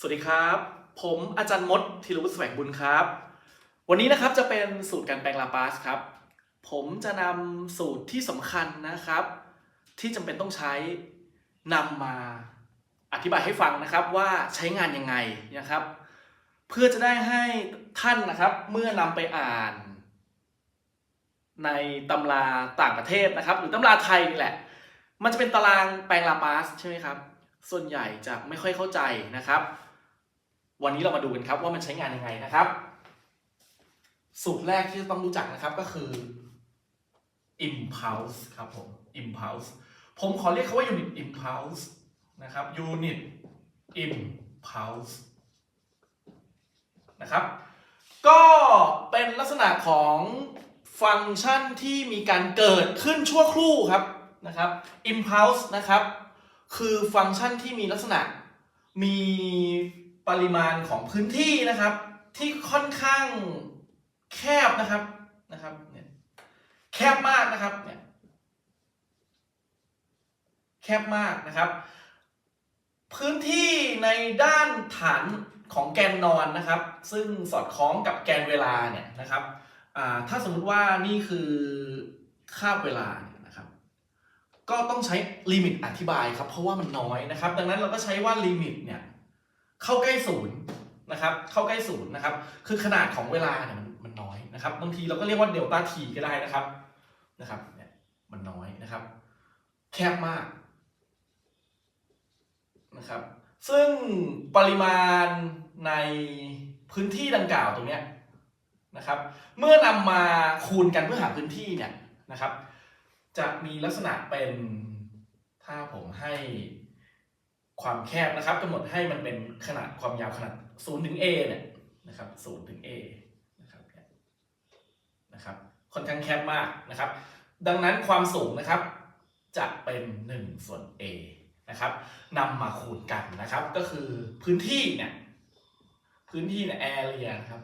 สวัสดีครับ ผมอาจารย์มดธีรวุฒิแสวงบุญครับ วันนี้นะครับจะเป็นสูตรการแปลงลาปาสครับ ผมจะนำสูตรที่สำคัญนะครับ ที่จำเป็นต้องใช้นำมาอธิบายให้ฟังนะครับว่าใช้งานยังไงนะครับ เพื่อจะได้ให้ท่านนะครับเมื่อนำไปอ่าน ในตำราต่างประเทศนะครับ หรือตำราไทยนี่แหละ มันจะเป็นตารางแปลงลาปาสใช่ไหมครับส่วนใหญ่จะไม่ค่อยเข้าใจนะครับ วันนี้เรามาดูกันครับว่ามันใช้งานยังไงนะครับ สูตรแรกที่ต้องรู้จักนะครับก็คือ impulse ครับผม impulse ผมขอเรียกเขาว่า unit impulse นะครับ unit impulse นะครับ ก็เป็นลักษณะของฟังก์ชันที่มีการเกิดขึ้นชั่วครู่ครับนะครับ impulse นะครับ คือฟังก์ชันที่มีลักษณะมี ปริมาณของพื้นที่นะครับ ที่ค่อนข้างแคบนะครับนะครับเนี่ยแคบมากนะครับเนี่ยแคบมากนะครับ พื้นที่ในด้านฐานของแกนนอนนะครับ ซึ่งสอดคล้องกับแกนเวลาเนี่ยนะครับถ้าสมมติว่านี่คือคาบเวลาเนี่ยนะครับ ก็ต้องใช้ลิมิตอธิบายครับ เพราะว่ามันน้อยนะครับ ดังนั้นเราก็ใช้ว่าลิมิตเนี่ย เข้าใกล้ศูนย์นะครับ เข้าใกล้ศูนย์นะครับ คือขนาดของเวลาเนี่ยมันมันน้อยนะครับ บางทีเราก็เรียกว่าเดลต้าทีก็ได้นะครับ นะครับ เนี่ยมันน้อยนะครับ แคบมากนะครับ ซึ่งปริมาณในพื้นที่ดังกล่าวตรงเนี้ยนะครับ เมื่อนำมาคูณกันเพื่อหาพื้นที่เนี่ยนะครับ จะมีลักษณะเป็นถ้าผมให้ ความแคบนะครับกำหนดให้มันเป็นขนาดความยาวขนาด0ถึง a เนี่ยนะครับ0ถึง a นะครับนะครับค่อนข้างแคบมากนะครับ ดังนั้นความสูงนะครับจะเป็น 1 ส่วน a นะครับนำมาคูณกันนะครับ ก็คือพื้นที่เนี่ยพื้นที่เนี่ย area นะครับ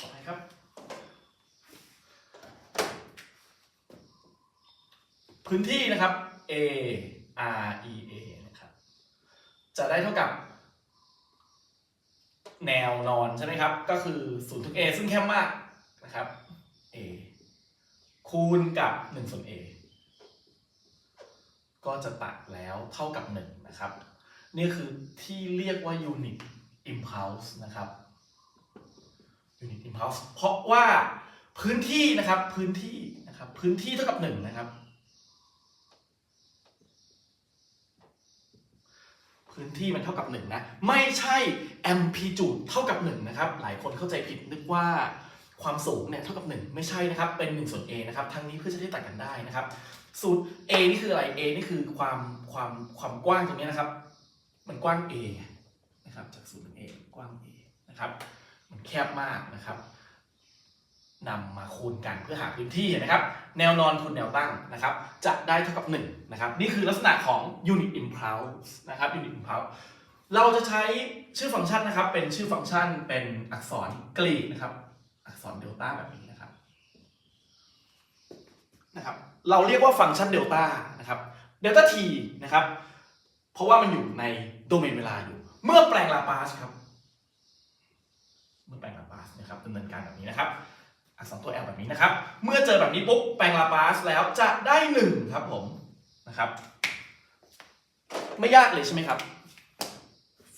ขอให้ครับ พื้นที่นะครับ A R E A นะครับ จะได้เท่ากับ แนวนอนใช่ไหมครับ ก็คือ0ถึง A ซึ่งแคบมากนะครับ A คูณกับ1ส่วน A ก็จะตัดแล้วเท่ากับ 1 นะครับ นี่คือที่เรียกว่า unit impulse นะครับ unit impulse เพราะว่าพื้นที่นะครับพื้นที่นะครับ พื้นที่เท่ากับ 1 นะครับ พื้นที่มันเท่ากับ1นะไม่ใช่ amplitude เท่ากับ1นะครับหลายคนเข้าใจผิดนึกว่าความสูงเนี่ยเท่ากับ 1 ไม่ใช่นะครับเป็น1ส่วน a นะครับทั้งนี้เพื่อจะได้ตัดกันได้นะครับสูตร a นี่คืออะไร a นี่คือความความความกว้างตรงนี้นะครับ มันกว้าง a นะครับจาก0ถึง a กว้าง a นะครับมันแคบมากนะครับ นำมาคูณกันเพื่อหาพื้นที่นะครับ แนวนอนคูณแนวตั้งนะครับ จะได้เท่ากับ1นะครับ นี่คือลักษณะของ unit impulse นะครับ unit impulse เราจะใช้ชื่อฟังก์ชันนะครับ เป็นชื่อฟังก์ชันเป็นอักษรกรีกนะครับ อักษรเดลต้าแบบนี้นะครับนะครับ เราเรียกว่าฟังก์ชันเดลต้านะครับเดลต้าทีนะครับ เพราะว่ามันอยู่ในโดเมนเวลาอยู่ เมื่อแปลงลาปาสครับ เมื่อแปลงลาปาสนะครับดำเนินการแบบนี้นะครับ อักษรตัว L แบบนี้นะครับ เมื่อเจอแบบนี้ปุ๊บแปลงลาปาสแล้วจะได้หนึ่งครับผมนะครับ ไม่ยากเลยใช่ไหมครับ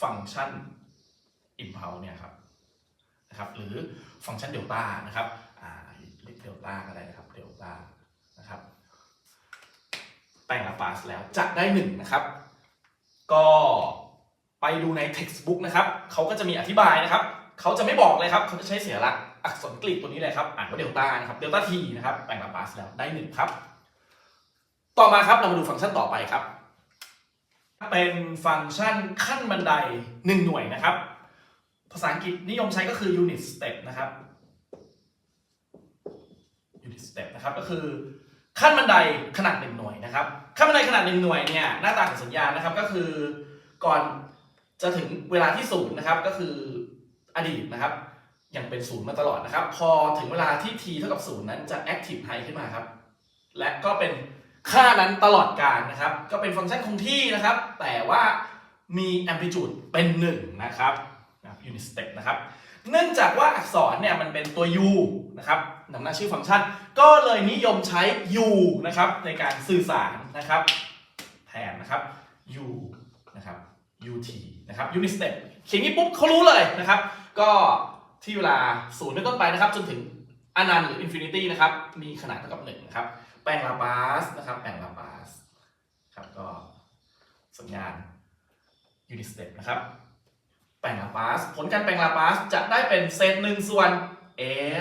ฟังก์ชัน impulse เนี่ยครับนะครับหรือฟังก์ชันเดลต้านะครับอ่าเรียกเดลต้าก็ได้นะครับเดลต้านะครับแปลงลาปาสแล้วจะได้หนึ่งนะครับ ก็ไปดูใน textbook นะครับเขาก็จะมีอธิบายนะครับเขาจะไม่บอกเลยครับเขาจะใช้เสียลัก อักษรกรีกตัวนี้เลยครับ อ่านว่าเดลต้านะครับเดลต้าทีนะครับแปลงลาปาสแล้วได้หนึ่งครับ ต่อมาครับเรามาดูฟังก์ชันต่อไปครับ เป็นฟังก์ชันขั้นบันได1หน่วยนะครับ ภาษาอังกฤษนิยมใช้ก็คือ unit step นะครับ unit step นะครับก็คือขั้นบันไดขนาด1หน่วยนะครับขั้นบันไดขนาด1หน่วยเนี่ยหน้าตาของสัญญาณนะครับก็คือก่อนจะถึงเวลาที่ศูนย์นะครับก็คืออดีตนะครับ ยังเป็นศูนย์มาตลอดนะครับ พอถึงเวลาที่ t เท่ากับศูนย์นั้นจะ active high ขึ้นมาครับ และก็เป็นค่านั้นตลอดการนะครับ ก็เป็นฟังก์ชันคงที่นะครับ แต่ว่ามี amplitude เป็นหนึ่งนะครับ unit step นะครับ เนื่องจากว่าอักษรเนี่ยมันเป็นตัว u นะครับนำหน้าชื่อฟังก์ชัน ก็เลยนิยมใช้ u นะครับในการสื่อสารนะครับ แทนนะครับ u นะครับ ut นะครับ unit step เขียนนี้ปุ๊บเขารู้เลยนะครับ ก็ ที่เวลาศูนย์เป็นต้นไปนะครับ จนถึงอนันต์หรือ infinity นะครับ มีขนาดเท่ากับหนึ่งนะครับ แปลงลาปาสนะครับ แปลงลาปาสครับก็สัญญาณ unit step นะครับ แปลงลาปาสผลการแปลงลาปาสจะได้เป็นเศษหนึ่งส่วน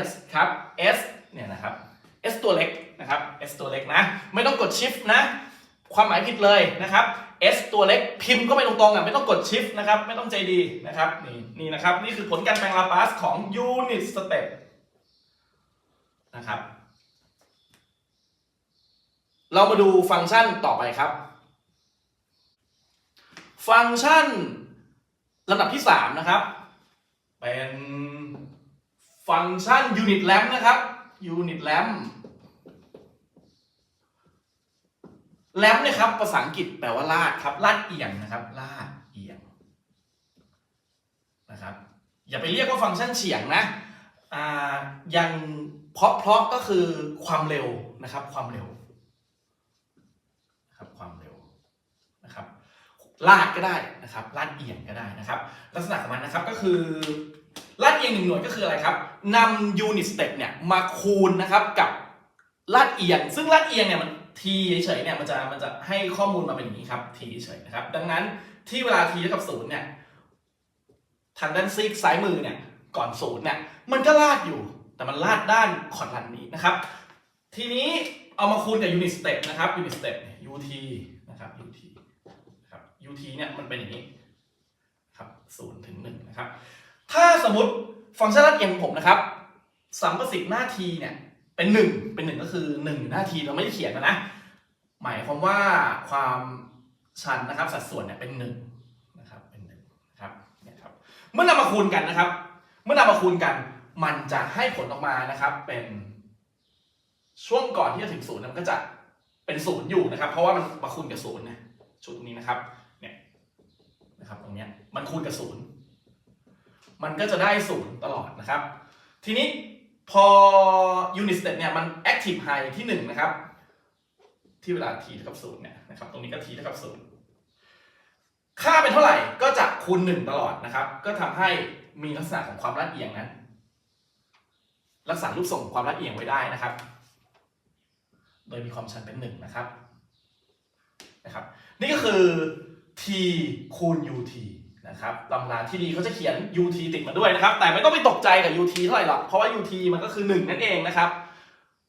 s ครับ s เนี่ยนะครับ s ตัวเล็กนะครับ s ตัวเล็กนะ ไม่ต้องกด shift นะ ความหมายผิดเลยนะครับ s ตัวเล็กพิมพ์ก็ไปตรงๆอะไม่ต้องกด shift นะครับไม่ต้องใจดีนะครับนี่นี่นะครับ นี่คือผลการแปลงลาปาสของ unit step นะครับ เรามาดูฟังก์ชันต่อไปครับ ฟังก์ชันลำดับที่ 3 นะครับ เป็นฟังก์ชัน unit lamp นะครับ unit lamp lamp เนี่ยครับภาษาอังกฤษแปลว่าลาดครับ ลาดเอียงนะครับ ลาดเอียงนะครับ อย่าไปเรียกว่าฟังก์ชันเฉียงนะอ่ายังเพราะเพราะก็คือความเร็วนะครับ ความเร็วครับความเร็วนะครับ ลาดก็ได้นะครับ ลาดเอียงก็ได้นะครับ ลักษณะของมันนะครับก็คือลาดเอียงหนึ่งหน่วยก็คืออะไรครับนำยูนิตสเต็ปเนี่ยมาคูณนะครับกับลาดเอียง ซึ่งลาดเอียงเนี่ยมัน ทีเฉยๆเนี่ยมันจะมันจะให้ข้อมูลมาเป็นอย่างนี้ครับทีเฉยนะครับ ดังนั้นที่เวลาทีเท่ากับศูนย์เนี่ยทางด้านซีกซ้ายมือเนี่ยก่อนศูนย์เนี่ยมันก็ลาดอยู่ แต่มันลาดด้านขอนลันนี้นะครับ ทีนี้เอามาคูณกับยูนิตสเต็ปนะครับยูนิตสเต็ป ut นะครับ ut นะครับ ut เนี่ยมันเป็นอย่างนี้ครับศูนย์ถึงหนึ่งนะครับ ถ้าสมมติฟังก์ชันลาดเอียงของผมนะครับสัมประสิทธิ์หน้าทีเนี่ย เป็นหนึ่งเป็นหนึ่งก็คือหนึ่งหน้าทีเราไม่ได้เขียนนะนะหมายความว่าความชันนะครับสัดส่วนเนี่ยเป็นหนึ่งนะครับเป็นหนึ่งนะครับเนี่ยครับเมื่อนำมาคูณกันนะครับ เมื่อนำมาคูณกันมันจะให้ผลออกมานะครับ เป็นช่วงก่อนที่จะถึงศูนย์มันก็จะเป็นศูนย์อยู่นะครับ เพราะว่ามันมาคูณกับศูนย์นะชุดนี้นะครับเนี่ยนะครับตรงเนี้ยมันคูณกับศูนย์มันก็จะได้ศูนย์ตลอดนะครับ ทีนี้ พอ unit step เนี่ยมัน active high ที่หนึ่งนะครับ ที่เวลา t เท่ากับศูนย์เนี่ยนะครับตรงนี้ก็ t เท่ากับศูนย์ค่าเป็นเท่าไหร่ก็จะคูณหนึ่งตลอดนะครับ ก็ทำให้มีลักษณะของความลาดเอียงนั้นรักษารูปทรงความลาดเอียงไว้ได้นะครับ โดยมีความชันเป็นหนึ่งนะครับนะครับ นี่ก็คือ t คูณ ut นะครับตำราที่ดีเขาจะเขียน ut ติดมาด้วยนะครับ แต่ไม่ต้องไปตกใจกับ ut เท่าไหร่หรอก เพราะว่า ut มันก็คือ 1 นั่นเองนะครับ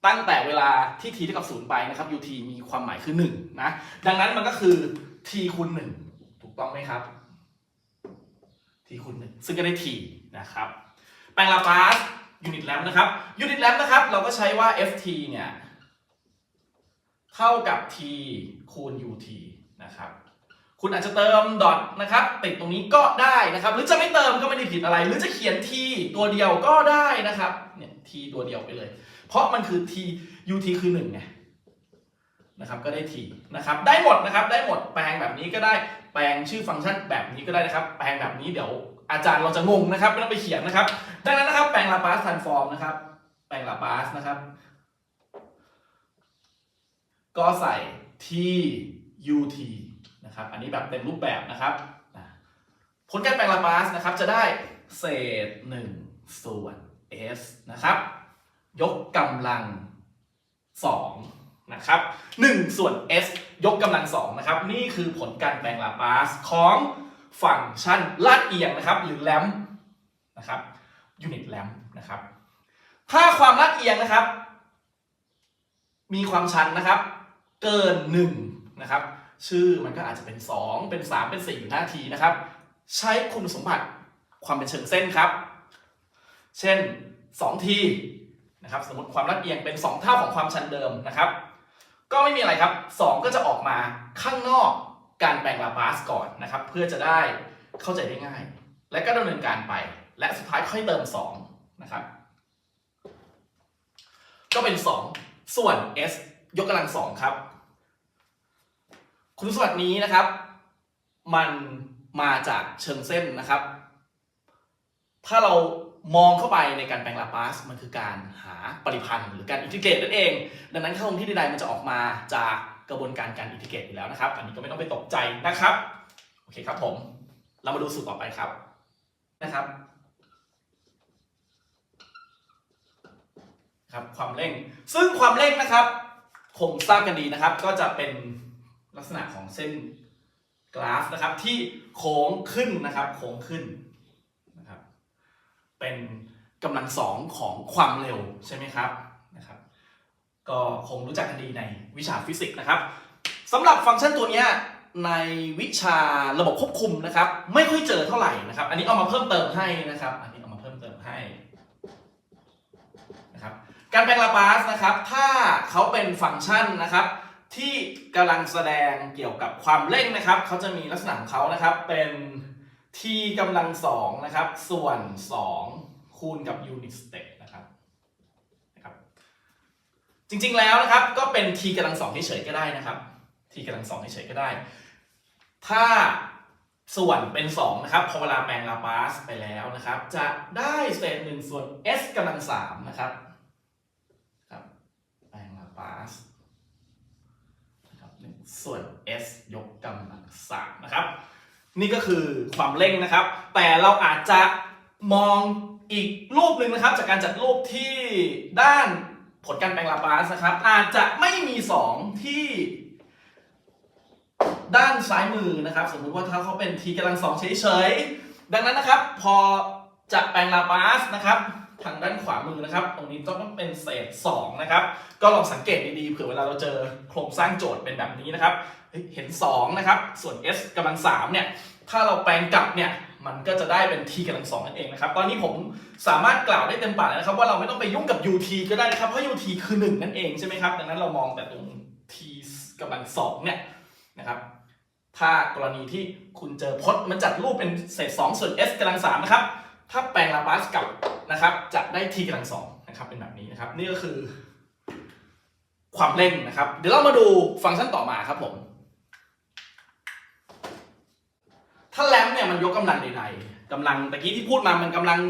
ตั้งแต่เวลาที่ t เท่ากับ0ไปนะครับ ut มีความหมายคือ1นะ ดังนั้นมันก็คือ t คูณ1ถูกต้องไหมครับ t คูณ1ซึ่งก็ได้ t นะครับ แปลงลาปาสยูนิตแลมนะครับยูนิตแลมนะครับ เราก็ใช้ว่า ft เนี่ย เท่ากับ t คูณ ut นะครับ คุณอาจจะเติมดอทนะครับติดตรงนี้ก็ได้นะครับ หรือจะไม่เติมก็ไม่ได้ผิดอะไร หรือจะเขียน t ตัวเดียวก็ได้นะครับเนี่ย t ตัวเดียวไปเลย เพราะมันคือ t ut คือ1ไงนะครับก็ได้ t นะครับได้หมดนะครับได้หมดแปลงแบบนี้ก็ได้แปลงชื่อฟังก์ชันแบบนี้ก็ได้นะครับ แปลงแบบนี้เดี๋ยวอาจารย์เราจะงงนะครับไม่ต้องไปเขียนนะครับ ดังนั้นนะครับแปลงลาปาส transform นะครับ แปลงลาปาสนะครับ ก็ใส่ t ut นะครับ อันนี้แบบเต็มรูปแบบนะครับ ผลการแปลงลาปาสนะครับจะได้เศษ 1 ส่วน s นะครับ ยกกำลัง 2 นะครับ 1 ส่วน s ยกกำลัง 2 นะครับ นี่คือผลการแปลงลาปาสของฟังก์ชันลาดเอียงนะครับ หรือแลมนะครับยูนิตแลมนะครับ ถ้าความลาดเอียงนะครับ มีความชันนะครับ เกิน1นะครับ ชื่อมันก็อาจจะเป็น 2 เป็น 3 เป็น4อยู่หน้าทีนะครับ ใช้คุณสมบัติความเป็นเชิงเส้นครับ เช่น2ทีนะครับสมมติความลาดเอียงเป็น 2 เท่าของความชันเดิมนะครับ ก็ไม่มีอะไรครับ 2 ก็จะออกมาข้างนอกการแปลงลาปาสก่อนนะครับ เพื่อจะได้เข้าใจได้ง่าย และก็ดำเนินการไป และสุดท้ายค่อยเติม 2 นะครับ ก็เป็น 2 ส่วน s ยกกำลัง 2 ครับ คุณสมบัตินี้นะครับ มันมาจากเชิงเส้นนะครับ ถ้าเรามองเข้าไปในการแปลงลาปาสมันคือการหาปริพันธ์หรือการอินทิเกรตนั่นเอง ดังนั้นค่าคงที่ใดๆมันจะออกมาจากกระบวนการการอินทิเกรตอยู่แล้วนะครับ อันนี้ก็ไม่ต้องไปตกใจนะครับ โอเคครับผม เรามาดูสูตรต่อไปครับนะครับครับความเร่ง ซึ่งความเร่งนะครับคงทราบกันดีนะครับ ก็จะเป็น ลักษณะของเส้นกราฟนะครับที่โค้งขึ้นนะครับโค้งขึ้นนะครับเป็นกำลังสองของความเร็วใช่ไหมครับนะครับก็คงรู้จักกันดีในวิชาฟิสิกส์นะครับสำหรับฟังก์ชันตัวนี้ในวิชาระบบควบคุมนะครับ ไม่ค่อยเจอเท่าไหร่นะครับ อันนี้เอามาเพิ่มเติมให้นะครับ อันนี้เอามาเพิ่มเติมให้นะครับการแปลงลาปาสนะครับ ถ้าเขาเป็นฟังก์ชันนะครับ ที่กำลังแสดงเกี่ยวกับความเร่งนะครับเขาจะมีลักษณะของเขานะครับเป็น t กำลังสองนะครับ ส่วน 2 คูณกับ unit step นะครับนะครับ จริงๆแล้วนะครับก็เป็น t กำลังสองเฉยๆก็ได้นะครับ t กำลังสองเฉยๆก็ได้ ถ้าส่วนเป็น2นะครับพอเวลาแปลงลาปาสไปแล้วนะครับ จะได้เศษหนึ่งส่วน s กำลังสามนะครับแปลงลาปาสนะครับหนึ่ง ส่วน s ยกกำลังสามนะครับ นี่ก็คือความเร่งนะครับ แต่เราอาจจะมองอีกรูปหนึ่งนะครับ จากการจัดรูปที่ด้านผลการแปลงลาปาสนะครับ อาจจะไม่มี 2 ที่ด้านซ้ายมือนะครับ สมมุติว่าถ้าเขาเป็น t กำลังสองเฉยๆ ดังนั้นนะครับ พอจะแปลงลาปาสนะครับ ทางด้านขวามือนะครับ ตรงนี้ต้องเป็นเศษ2นะครับ ก็ลองสังเกตดีๆ เผื่อเวลาเราเจอโครงสร้างโจทย์เป็นแบบนี้นะครับ เห็น2นะครับ ส่วน s กำลัง3เนี่ย ถ้าเราแปลงกลับเนี่ย มันก็จะได้เป็น t กำลังสองนั่นเองนะครับ ตอนนี้ผมสามารถกล่าวได้เต็มปากเลยนะครับ ว่าเราไม่ต้องไปยุ่งกับ ut ก็ได้นะครับ เพราะ ut คือ 1 นั่นเองใช่ไหมครับ ดังนั้นเรามองแต่ตรง t กำลังสองเนี่ยนะครับถ้ากรณีที่คุณเจอพจน์มันจัดรูปเป็นเศษ2ส่วน s กำลัง3นะครับ ถ้าแปลงลาปาสกลับนะครับจะได้ t กำลังสองนะครับเป็นแบบนี้นะครับนี่ก็คือ ความเร่งนะครับ เดี๋ยวเรามาดูฟังก์ชันต่อมาครับผมถ้าแรมเนี่ยมันยกกำลังใดๆกำลังตะกี้ที่พูดมามันกำลัง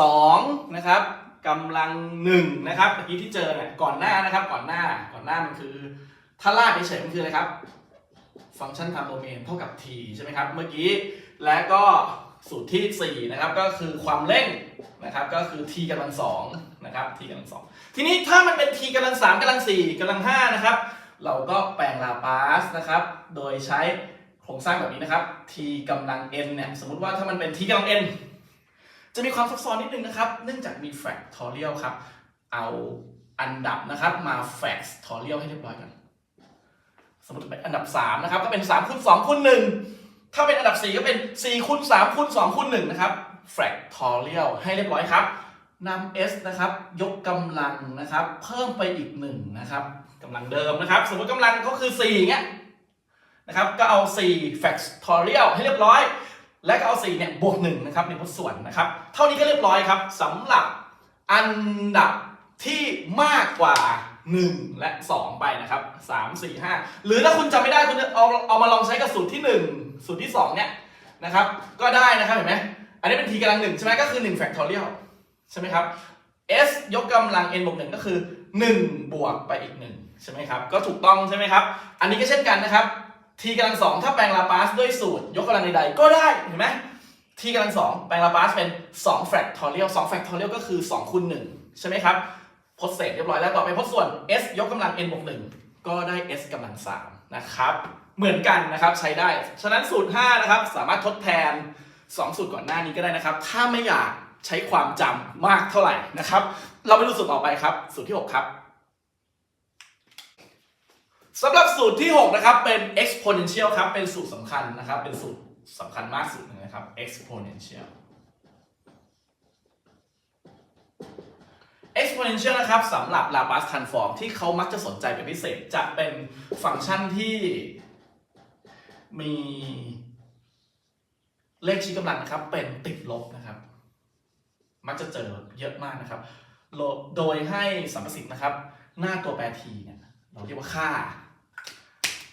สองนะครับกำลังหนึ่งนะครับตะกี้ที่เจอเนี่ยก่อนหน้านะครับก่อนหน้าก่อนหน้ามันคือ ถ้าลากเฉยมันคืออะไรครับ ฟังก์ชัน time domain เท่ากับ t ใช่ไหมครับเมื่อกี้และก็ สูตรที่ 4 นะครับ ก็คือความเร่งนะครับ ก็คือ t กำลังสองนะครับ t กำลังสองทีนี้ถ้ามันเป็น t กำลังสามกำลังสี่กำลังห้านะครับ เราก็แปลงลาปาสนะครับ โดยใช้โครงสร้างแบบนี้นะครับ t กำลัง n เนี่ย สมมติว่าถ้ามันเป็น t กำลัง n จะมีความซับซ้อนนิดนึงนะครับ เนื่องจากมี factorial ครับ เอาอันดับนะครับมา factorial ให้เรียบร้อยกัน สมมติเป็นอันดับ3นะครับ ก็เป็น3คูณ2คูณ1 ถ้าเป็นอันดับ 4 ก็เป็น4คูณ3คูณ2คูณ1นะครับ factorial ให้เรียบร้อยครับนำ s นะครับ ยกกำลังนะครับ เพิ่มไปอีก1นะครับกำลังเดิมนะครับ สมมติกำลังก็คือ4เงี้ยนะครับ ก็เอา 4 factorial ให้เรียบร้อย และก็เอา 4 เนี่ย บวก1นะครับในพจน์ส่วนนะครับ เท่านี้ก็เรียบร้อยครับสำหรับอันดับที่มากกว่า 1 และ 2 ไปนะครับ 3 4 5 หรือถ้าคุณจำไม่ได้คุณจะเอาเอามาลองใช้กับสูตรที่ 1 สูตรที่ 2 เนี่ยนะครับ ก็ได้นะครับเห็นไหมอันนี้เป็น t กำลัง1ใช่ไหมก็คือ1 factorial ใช่ไหมครับ s ยกกำลัง n บวก1ก็คือ 1 บวกไปอีก 1 ใช่ไหมครับ ก็ถูกต้องใช่ไหมครับ อันนี้ก็เช่นกันนะครับ t กำลัง2ถ้าแปลงลาปาสด้วยสูตร ยกกำลังใดๆก็ได้เห็นไหม t กำลัง2แปลงลาปาสเป็น2 factorial 2 factorial ก็คือ2คูณ1ใช่ไหมครับ พจน์เศษเรียบร้อยแล้วต่อไปพจน์ส่วน s ยกกำลัง n บวก1ก็ได้ s กำลัง3นะครับ เหมือนกันนะครับใช้ได้ ฉะนั้นสูตร5นะครับสามารถทดแทน 2 สูตรก่อนหน้านี้ก็ได้นะครับ ถ้าไม่อยากใช้ความจำมากเท่าไหร่นะครับ เราไปดูสูตรต่อไปครับ สูตรที่ 6 ครับสำหรับสูตรที่ 6 นะครับ เป็น exponential ครับ เป็นสูตรสำคัญนะครับ เป็นสูตรสำคัญมากสูตรนึงนะครับ exponential exponential นะครับสำหรับ Laplace transform ที่เขามักจะสนใจเป็นพิเศษ จะเป็นฟังก์ชันที่มีเลขชี้กำลังนะครับ เป็นติดลบนะครับ มักจะเจอเยอะมากนะครับ โดยให้สัมประสิทธิ์นะครับ หน้าตัวแปร t เนี่ยเราเรียกว่าค่า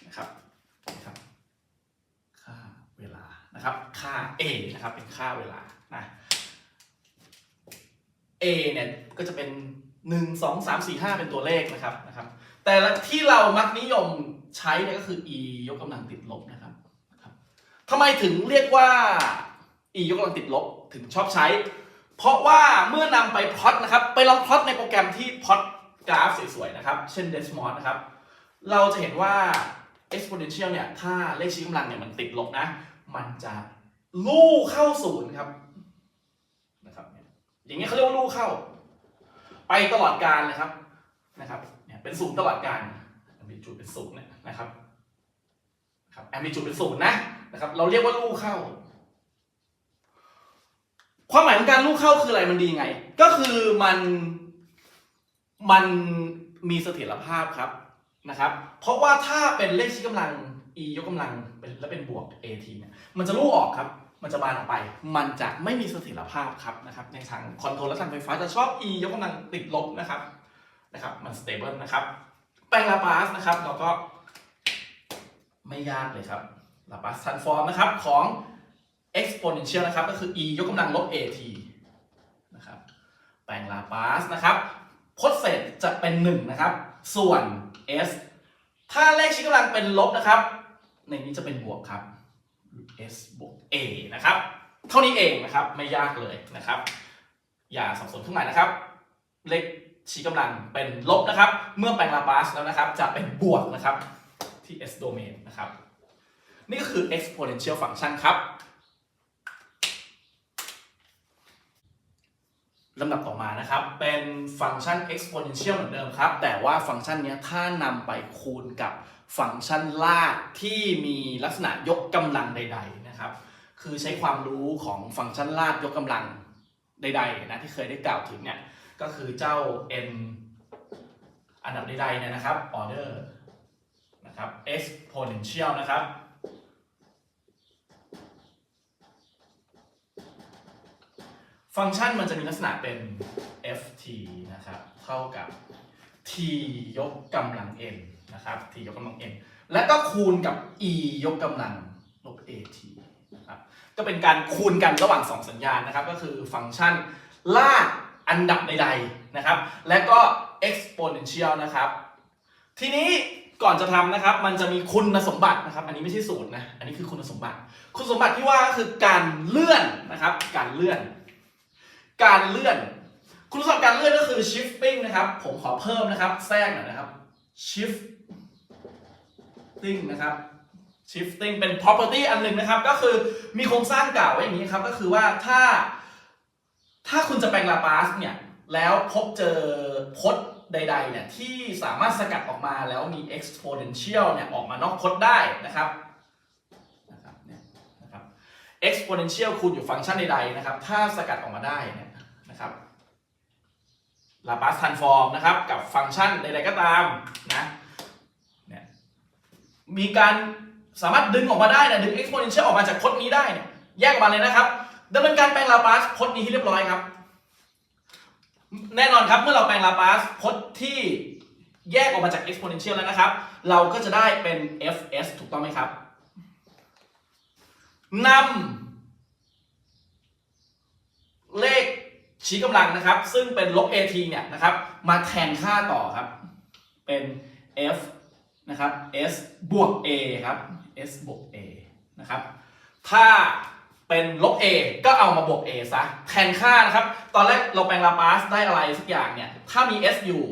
นะครับนะครับค่าเวลานะครับนะครับค่า a นะครับเป็นค่าเวลานะ a เนี่ยก็จะเป็น 1 2 3 4 5 เป็นตัวเลขนะครับนะครับ แต่ที่เรามักนิยมใช้เนี่ยก็คือ e ยกกำลังติดลบนะครับทำไมถึงเรียกว่า e ยกกำลังติดลบถึงชอบใช้ เพราะว่าเมื่อนำไปพลอตนะครับ ไปลองพลอตในโปรแกรมที่พลอตกราฟสวยๆนะครับ เช่น Desmos นะครับ เราจะเห็นว่า exponential เนี่ย ถ้าเลขชี้กำลังเนี่ยมันติดลบนะ มันจะลู่เข้าศูนย์ครับ อย่างเงี้ยเขาเรียกว่าลู่เข้า ไปตลอดการนะครับนะครับเนี่ยเป็นศูนย์ตลอดการแอมบิจูดเป็นศูนย์เนี่ยนะครับครับแอมบิจูดเป็นศูนย์นะนะครับ เราเรียกว่าลู่เข้า ความหมายของการลู่เข้าคืออะไรมันดีไง ก็คือมันมันมีเสถียรภาพครับนะครับ เพราะว่าถ้าเป็นเลขชี้กำลัง e ยกกำลังเป็นแล้วเป็นบวก at เนี่ยมันจะลู่ออกครับ มันจะบานออกไป มันจะไม่มีเสถียรภาพครับนะครับในทางคอนโทรลและทางไฟฟ้าจะชอบ e ยกกำลังติดลบนะครับนะครับ มัน stable นะครับ แปลงลาปาสนะครับเราก็ไม่ยากเลยครับลาปาส transform นะครับของ exponential นะครับก็คือ e ยกกำลังลบ at นะครับแปลงลาปาสนะครับพจน์เศษจะเป็น 1 นะครับ ส่วน s ถ้าเลขชี้กำลังเป็นลบนะครับ ในนี้จะเป็นบวกครับ s บวก a นะครับ เท่านี้เองนะครับ ไม่ยากเลยนะครับ อย่าสับสนข้างในนะครับ เลขชี้กำลังเป็นลบนะครับ เมื่อแปลงลาปาสแล้วนะครับ จะเป็นบวกนะครับ ที่ s domain นะครับ นี่ก็คือ exponential function ครับลำดับต่อมานะครับ เป็นฟังก์ชัน exponential เหมือนเดิมครับ แต่ว่าฟังก์ชันนี้ถ้านำไปคูณกับ ฟังก์ชันลากที่มีลักษณะยกกำลังใด ๆนะครับ คือใช้ความรู้ของฟังก์ชันลากยกกำลังใดๆนะที่เคยได้กล่าวถึงเนี่ยก็คือเจ้า n อันดับใดๆเนี่ยนะครับ order นะครับ exponential นะครับฟังก์ชันมันจะมีลักษณะเป็น ft นะครับ เท่ากับ t ยกกำลัง n นะครับ t ยกกำลัง n และก็คูณกับ e ยกกำลังลบ at นะครับก็เป็นการคูณกันระหว่าง 2 สัญญาณนะครับ ก็คือฟังก์ชันลากอันดับใดๆนะครับ และก็ exponential นะครับ ทีนี้ก่อนจะทำนะครับ มันจะมีคุณสมบัตินะครับ อันนี้ไม่ใช่สูตรนะ อันนี้คือคุณสมบัติ คุณสมบัติที่ว่าก็คือการเลื่อนนะครับ การเลื่อน การเลื่อน คุณสมบัติการเลื่อนก็คือ shifting นะครับ ผมขอเพิ่มนะครับ แทรกหน่อยนะครับ shifting นะครับ shifting เป็น property อันหนึ่งนะครับ ก็คือมีโครงสร้างกล่าวไว้อย่างนี้ครับ ก็คือว่าถ้า ถ้าคุณจะแปลงลาปาสเนี่ย แล้วพบเจอพจน์ใดๆเนี่ยที่สามารถสกัดออกมาแล้วมี exponential เนี่ยออกมานอกพจน์ได้นะครับนะครับเนี่ยนะครับ exponential คูณอยู่ฟังก์ชันใดๆนะครับ ถ้าสกัดออกมาได้เนี่ยนะครับ Laplace transform นะครับ กับฟังก์ชันใดๆก็ตามนะ มีการสามารถดึงออกมาได้นะดึง exponential ออกมาจากพจน์นี้ได้เนี่ยแยกออกมาเลยนะครับดำเนินการแปลง Laplace พจน์นี้ให้เรียบร้อยครับ แน่นอนครับเมื่อเราแปลง Laplace พจน์ที่แยกออกมาจาก exponential แล้วนะครับ เราก็จะได้เป็น fs ถูกต้องไหมครับนำเลขชี้กำลังนะครับ ซึ่งเป็นลบ at เนี่ยนะครับ มาแทนค่าต่อครับ เป็น f นะครับ s บวก a ครับ s บวก a นะครับ ถ้าเป็นลบ a ก็เอามาบวก a ซะ แทนค่านะครับ ตอนแรกเราแปลงลาปาสได้อะไรสักอย่างเนี่ย ถ้ามี s อยู่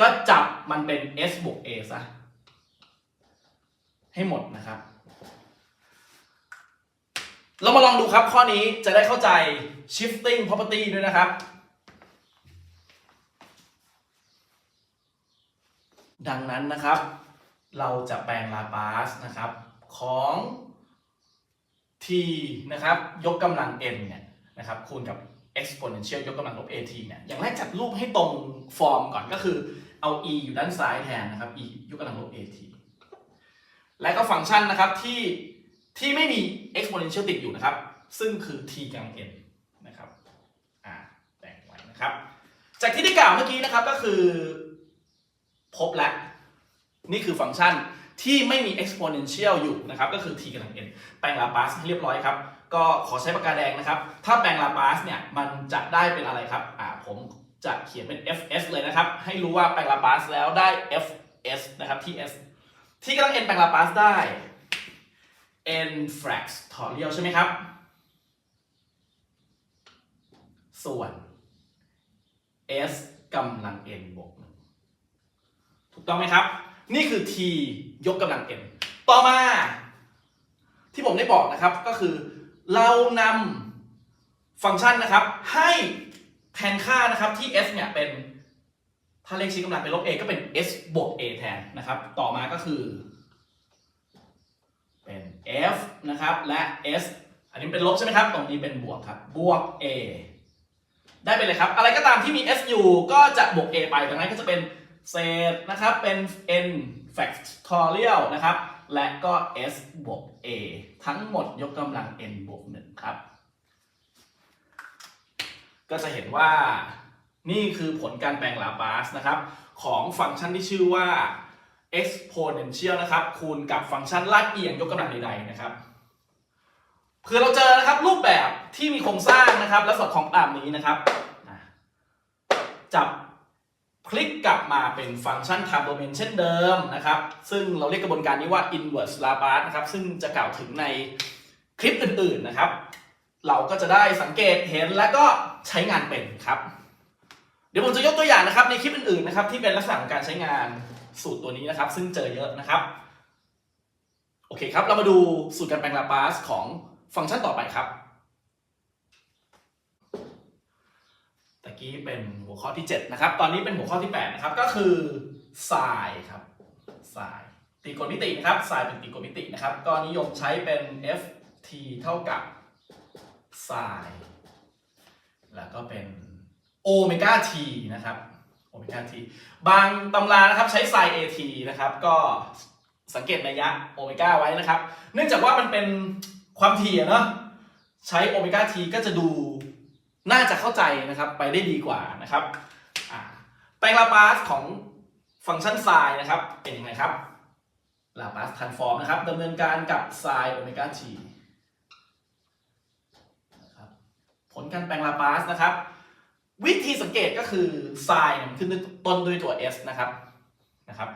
ก็จับมันเป็น s บวก a ซะ ให้หมดนะครับ เรามาลองดูครับข้อนี้จะได้เข้าใจ shifting property ด้วยนะครับ ดังนั้นนะครับ เราจะแปลงลาปาสนะครับของ t นะครับยกกำลัง n เนี่ยนะครับคูณกับ exponential ยกกำลังลบ at เนี่ยอย่างแรกจัดรูปให้ตรงฟอร์มก่อนก็คือเอา e อยู่ด้านซ้ายแทนนะครับ e ยกกำลังลบ at และก็ฟังก์ชันนะครับที่ที่ไม่มี exponential ติดอยู่นะครับ ซึ่งคือ t กำลัง n นะครับอ่าแต่งไว้นะครับ จากที่ได้กล่าวเมื่อกี้นะครับก็คือ พบแล้ว นี่คือฟังก์ชันที่ไม่มี exponential อยู่นะครับ ก็คือ t กำลัง n แปลงลาปาสให้เรียบร้อยครับ ก็ขอใช้ปากกาแดงนะครับ ถ้าแปลงลาปาสเนี่ย มันจะได้เป็นอะไรครับ อ่า ผมจะเขียนเป็น fs เลยนะครับ ให้รู้ว่าแปลงลาปาสแล้วได้ fs นะครับ ts ที่กำลัง n แปลงลาปาสได้ n fractorial ใช่ไหมครับ ส่วน s กำลัง n บวก ต้องไหมครับ นี่คือ t ยกกำลัง n ต่อมา ที่ผมได้บอกนะครับก็คือ เรานำฟังก์ชันนะครับ ให้แทนค่านะครับที่ s เนี่ยเป็นถ้าเลขชี้กำลังเป็นลบ a ก็เป็น s บวก a แทนนะครับ ต่อมาก็คือ เป็น f นะครับและ s อันนี้เป็นลบใช่ไหมครับ ตรงนี้เป็นบวกครับ บวก a ได้ไปเลยครับ อะไรก็ตามที่มี s อยู่ก็จะบวก a ไปดังนั้นก็จะเป็น เศษนะครับเป็น n factorial นะครับ และก็ s บวก a ทั้งหมดยกกำลัง n บวก1ครับ ก็จะเห็นว่านี่คือผลการแปลงลาปาสนะครับ ของฟังก์ชันที่ชื่อว่า exponential นะครับ คูณกับฟังก์ชันลากเอียงยกกำลังใดๆนะครับเผื่อเราเจอนะครับรูปแบบที่มีโครงสร้างนะครับ และสอดคล้องตามนี้นะครับจับ พลิกกลับมาเป็นฟังก์ชัน time domain เช่นเดิมนะครับ ซึ่งเราเรียกกระบวนการนี้ว่า inverse Laplace นะครับ ซึ่งจะกล่าวถึงในคลิปอื่นๆนะครับ เราก็จะได้สังเกตเห็นและก็ใช้งานเป็นครับ เดี๋ยวผมจะยกตัวอย่างนะครับในคลิปอื่นๆนะครับที่เป็นลักษณะของการใช้งานสูตรตัวนี้นะครับ ซึ่งเจอเยอะนะครับ โอเคครับ เรามาดูสูตรการแปลงลาปาสของฟังก์ชันต่อไปครับ ตะกี้เป็นหัวข้อที่ 7 นะครับ ตอนนี้เป็นหัวข้อที่ 8 นะครับ ก็คือ sin ครับ sin ตรีโกณมิตินะครับ sin เป็นตรีโกณมิตินะครับ ก็นิยมใช้เป็น ft เท่ากับ sin แล้วก็เป็นโอเมก้า t นะครับโอเมก้า t บางตำรานะครับใช้ sin at นะครับ ก็สังเกตนัยยะโอเมก้าไว้นะครับ เนื่องจากว่ามันเป็นความถี่อะเนาะใช้โอเมก้า t ก็จะดู น่าจะเข้าใจนะครับไปได้ดีกว่านะครับแปลงลาปาสของฟังก์ชัน sin นะครับ เป็นยังไงครับลาปาส transform นะครับดำเนินการกับ sin โอเมก้า t นะครับผลการแปลงลาปาสนะครับ วิธีสังเกตก็คือ sin เนี่ยมันขึ้นต้นด้วยตัว s นะครับนะครับ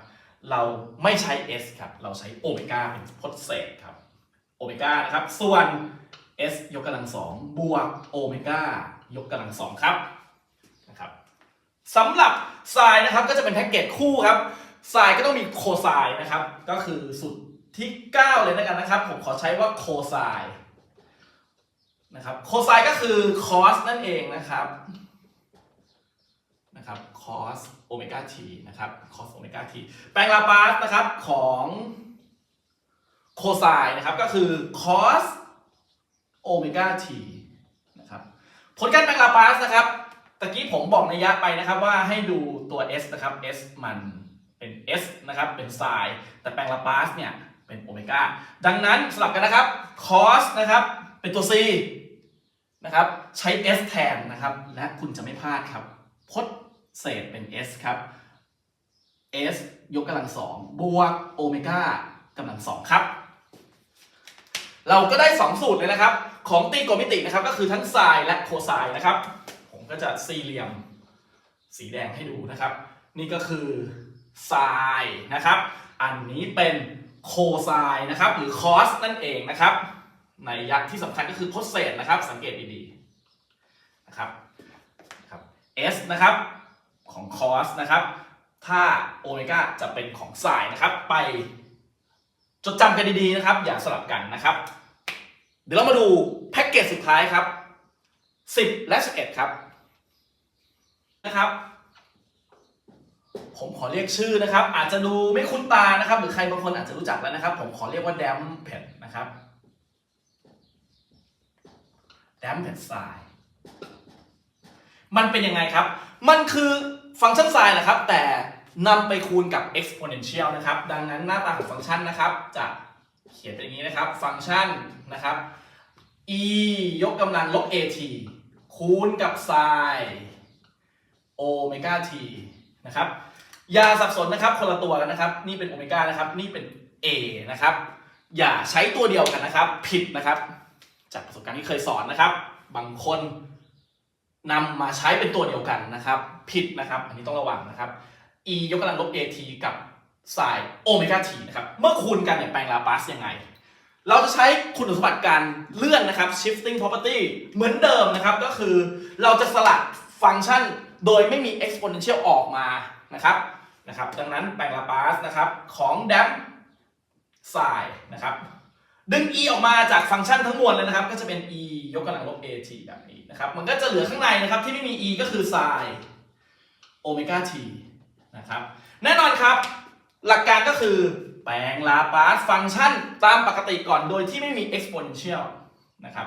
เราไม่ใช้ s ครับ เราใช้โอเมก้าเป็นพจน์เศษครับโอเมก้านะครับ ส่วน s ยกกำลังสองบวกโอเมก้า ยกกำลังสองครับนะครับสำหรับ sin นะครับก็จะเป็นแพ็กเกจคู่ครับ sin ก็ต้องมีโค sin นะครับ ก็คือสุดที่9เลยนะกันนะครับ ผมขอใช้ว่าโค sin นะครับโค sin ก็คือ cos นั่นเองนะครับนะครับ cos โอเมก้า t นะครับ cos โอเมก้า t แปลงลาปาสนะครับของโคไซน์นะครับก็คือ cos โอเมก้า t นะครับ ผลการแปลงลาปาสนะครับตะกี้ผมบอกนัยยะไปนะครับว่าให้ดูตัว s นะครับ s มันเป็น s นะครับเป็นไซน์แต่แปลงลาปาสเนี่ยเป็นโอเมก้าดังนั้นสลับกันนะครับ cos นะครับเป็นตัว c นะครับใช้ s แทนนะครับ และคุณจะไม่พลาดครับ พจน์เศษเป็น s ครับ s ยกกำลังสองบวกโอเมก้ากำลังสองครับ เราก็ได้ 2 สูตรเลยนะครับ ของตรีโกณมิตินะครับก็คือทั้งไซน์และโคไซน์นะครับ ผมก็จะสี่เหลี่ยมสีแดงให้ดูนะครับ นี่ก็คือไซน์นะครับ อันนี้เป็นโคไซน์นะครับ หรือคอสนั่นเองนะครับ ในยักษ์ที่สำคัญก็คือพจน์เศษนะครับ สังเกตดีๆนะครับครับ s นะครับของ cos นะครับ ถ้าโอเมก้าจะเป็นของไซน์นะครับไป จดจำกันดีๆนะครับ อย่าสลับกันนะครับ เดี๋ยวเรามาดูแพ็กเกจสุดท้ายครับ 10 และ 11 ครับนะครับ ผมขอเรียกชื่อนะครับ อาจจะดูไม่คุ้นตานะครับ หรือใครบางคนอาจจะรู้จักแล้วนะครับ ผมขอเรียกว่าแดมเพนนะครับแดมเพนไซน์มันเป็นยังไงครับ มันคือฟังก์ชันไซน์นะครับ แต่ นำไปคูณกับ exponential นะครับ ดังนั้นหน้าตาของฟังก์ชันนะครับ จะเขียนเป็นอย่างนี้นะครับ ฟังก์ชันนะครับ e ยกกำลังลบ at คูณกับ sin โอเมก้า t นะครับ อย่าสับสนนะครับ คนละตัวกันนะครับ นี่เป็นโอเมก้านะครับ นี่เป็น A นะครับ อย่าใช้ตัวเดียวกันนะครับ ผิดนะครับ จากประสบการณ์ที่เคยสอนนะครับ บางคนนำมาใช้เป็นตัวเดียวกันนะครับ ผิดนะครับ อันนี้ต้องระวังนะครับ e ยกกำลังลบ at กับ sin โอเมก้า t นะครับ เมื่อคูณกันเนี่ยแปลงลาปาสยังไง เราจะใช้คุณสมบัติการเลื่อนนะครับ shifting property เหมือนเดิมนะครับ ก็คือเราจะสลัดฟังก์ชันโดยไม่มี exponential ออกมานะครับนะครับ ดังนั้นแปลงลาปาสนะครับของ damp sin นะครับดึง e ออกมาจากฟังก์ชันทั้งมวลเลยนะครับ ก็จะเป็น e ยกกำลังลบ at แบบนี้นะครับ มันก็จะเหลือข้างในนะครับที่ไม่มี e ก็คือ sin โอเมก้า t นะครับ แน่นอนครับ หลักการก็คือ แปลงลาปาสฟังก์ชันตามปกติก่อนโดยที่ไม่มี exponential นะครับ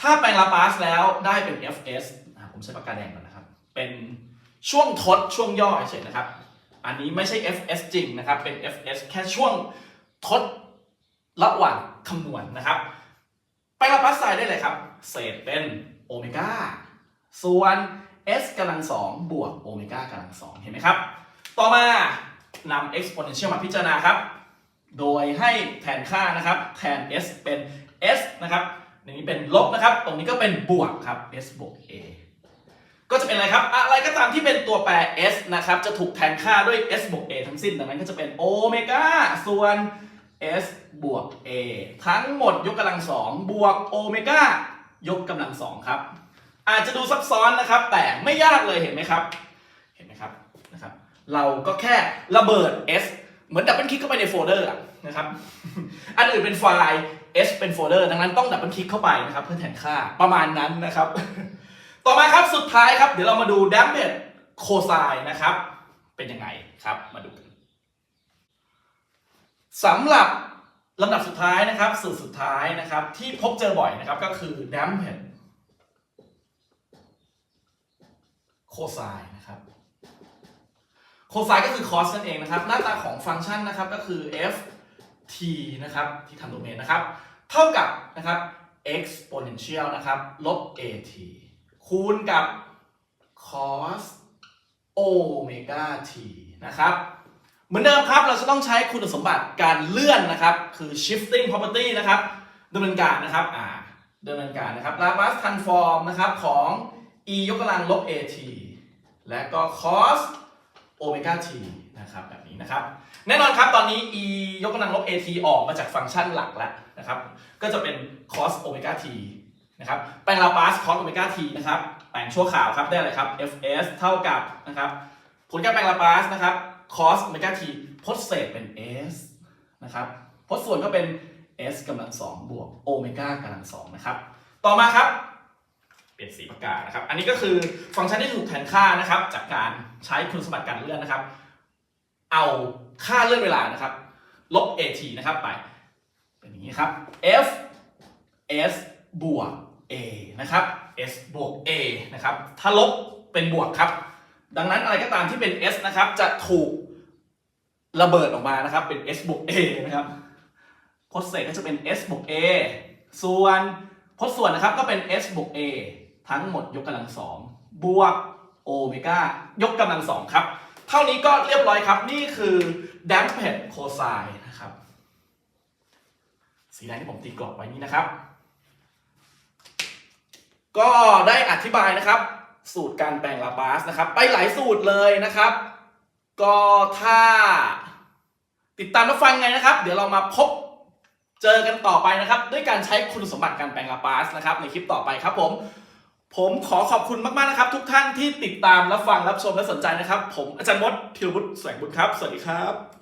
ถ้าแปลงลาปาสแล้วได้เป็น fs อะผมใช้ปากกาแดงก่อนนะครับ เป็นช่วงทดช่วงย่อเฉยๆนะครับ อันนี้ไม่ใช่ fs จริงนะครับ เป็น fs แค่ช่วงทดระหว่างคำนวณนะครับแปลงลาปาสไซได้เลยครับ เศษเป็นโอเมก้าส่วน s กำลังสองบวกโอเมก้ากำลังสองเห็นไหมครับ ต่อมานำ exponential มาพิจารณาครับ โดยให้แทนค่านะครับ แทน s เป็น s นะครับในนี้เป็นลบนะครับ ตรงนี้ก็เป็นบวกครับ s บวก a ก็จะเป็นอะไรครับ อะไรก็ตามที่เป็นตัวแปร s นะครับ จะถูกแทนค่าด้วย s บวก a ทั้งสิ้น ดังนั้นก็จะเป็นโอเมก้าส่วน s บวก a ทั้งหมดยกกำลังสองบวกโอเมก้ายกกำลังสองครับ อาจจะดูซับซ้อนนะครับ แต่ไม่ยากเลยเห็นไหมครับ เห็นไหมครับนะครับ เราก็แค่ระเบิด S เหมือนดับเบิลคลิกเข้าไปในโฟลเดอร์นะครับ อันอื่นเป็นไฟล์ S เป็นโฟลเดอร์ดังนั้นต้องดับเบิลคลิกเข้าไปนะครับ เพื่อแทนค่าประมาณนั้นนะครับ ต่อมาครับสุดท้ายครับ เดี๋ยวเรามาดู d a m p e cosine นะครับ เป็นยังไงครับมาดูกันสำหรับลำดับสุดท้ายนะครับสูตรสุดท้ายนะครับ ที่พบเจอบ่อยนะครับก็คือ d a m p e cosine นะครับ โคไซน์ก็คือ cos นั่นเองนะครับ หน้าตาของฟังก์ชันนะครับก็คือ f t นะครับที่ทำโดเมนนะครับ เท่ากับนะครับ exponential นะครับลบ at คูณกับ cos omega t นะครับ เหมือนเดิมครับเราจะต้องใช้คุณสมบัติการเลื่อนนะครับ คือ shifting property นะครับดำเนินการนะครับอ่าดำเนินการนะครับ Laplace transform นะครับของ e ยกกำลังลบ at และก็ cos โอเมก้า t นะครับแบบนี้นะครับ แน่นอนครับตอนนี้ e ยกกำลังลบ at ออกมาจากฟังก์ชันหลักแล้วนะครับ ก็จะเป็น cos โอเมก้า t นะครับแปลงลาปาส cos โอเมก้า t นะครับแปลงชั่วข่าวครับได้อะไรครับ fs เท่ากับนะครับผลการแปลงลาปาสนะครับ cos โอเมก้า t พจน์เศษเป็น s นะครับพจน์ส่วนก็เป็น s กำลังสองบวกโอเมก้ากำลังสองนะครับ ต่อมาครับ เปลี่ยนสีปากกานะครับ อันนี้ก็คือฟังก์ชันที่ถูกแทนค่านะครับ จากการใช้คุณสมบัติการเลื่อนนะครับ เอาค่าเลื่อนเวลานะครับ ลบ at นะครับไปเป็นอย่างนี้ครับ f s บวก a นะครับ s บวก a นะครับ ถ้าลบเป็นบวกครับ ดังนั้นอะไรก็ตามที่เป็น s นะครับ จะถูกระเบิดออกมานะครับ เป็น s บวก a นะครับพจน์เศษก็จะเป็น s บวก a ส่วนพจน์ส่วนนะครับก็เป็น s บวก a ทั้งหมดยกกำลังสองบวกโอเมก้ายกกำลังสองครับ เท่านี้ก็เรียบร้อยครับ นี่คือ damped c o s i นะครับ สีแดงที่ผมตีกรอบไว้นี้นะครับ ก็ได้อธิบายนะครับ สูตรการแปลงลาปาสนะครับ ไปหลายสูตรเลยนะครับ ก็ถ้าติดตามรับฟังไงนะครับ เดี๋ยวเรามาพบเจอกันต่อไปนะครับ ด้วยการใช้คุณสมบัติการแปลงลาปาสนะครับ ในคลิปต่อไปครับผม ผมขอขอบคุณมากๆนะครับ ทุกท่านที่ติดตามรับฟังรับชมและสนใจนะครับ ผมอาจารย์มดธีรวุฒิแสงบุญครับ สวัสดีครับ